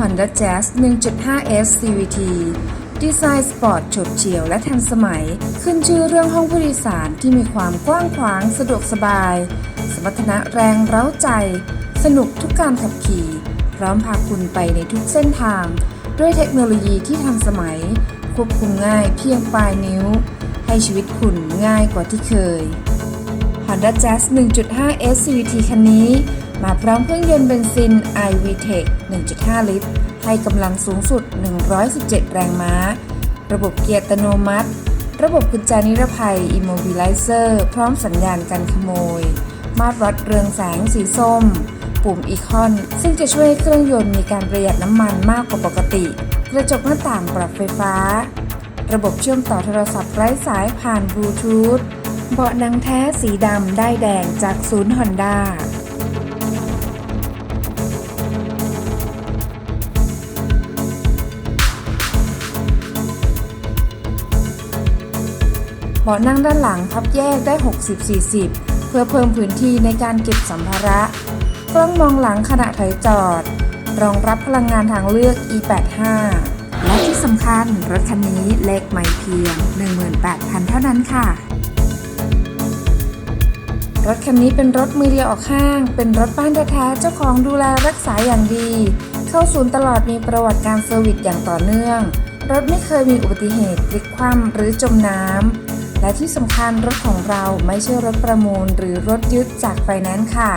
Honda Jazz 1.5S CVT ดีไซน์สปอร์ตฉบเฉียวและทันสมัย ขึ้นชื่อเรื่องห้องผู้โดยสารที่มีความกว้างขวางสะดวกสบาย สมรรถนะแรงเร้าใจ สนุกทุกการขับขี่ พร้อมพาคุณไปในทุกเส้นทาง ด้วยเทคโนโลยีที่ทันสมัย ควบคุมง่ายเพียงปลายนิ้ว ให้ชีวิตคุณง่ายกว่าที่เคย Honda Jazz 1.5 S CVT คันนี้ มาพร้อมเครื่องยนต์เบนซิน iVTEC 1.5 ลิตร ให้กำลังสูงสุด 117 แรงม้า ระบบเกียร์อัตโนมัติ ระบบกุญแจนิรภัย Immobilizer พร้อมสัญญาณการขโมย มาตรวัดเรืองแสงสีส้ม ปุ่มอีคอน ซึ่งจะช่วยให้เครื่องยนต์มีการประหยัดน้ำมันมากกว่าปกติ กระจกหน้าต่างปรับไฟฟ้า ระบบเชื่อมต่อโทรศัพท์ไร้สายผ่านบลูทูธเบาะหนังแท้สีดำได้แดงจากศูนย์ฮอนด้า เบาะนั่งด้านหลังพับแยกได้ 60-40 เพื่อเพิ่มพื้นที่ในการเก็บสัมภาระ กล้องมองหลังขณะถอยจอด รองรับพลังงานทางเลือก E85 และที่สำคัญรถคันนี้เลขใหม่เพียง 18,000 เท่านั้นค่ะ รถคันนี้เป็นรถมือเดียวออกห้าง เป็นรถบ้านแท้ๆเจ้าของดูแลรักษาอย่างดี เข้าศูนย์ตลอดมีประวัติการเซอร์วิสอย่างต่อเนื่อง รถไม่เคยมีอุบัติเหตุพลิกคว่ำหรือจมน้ำ และที่สำคัญรถของเราไม่ใช่รถประมูลหรือรถยึดจากไฟแนนซ์ค่ะ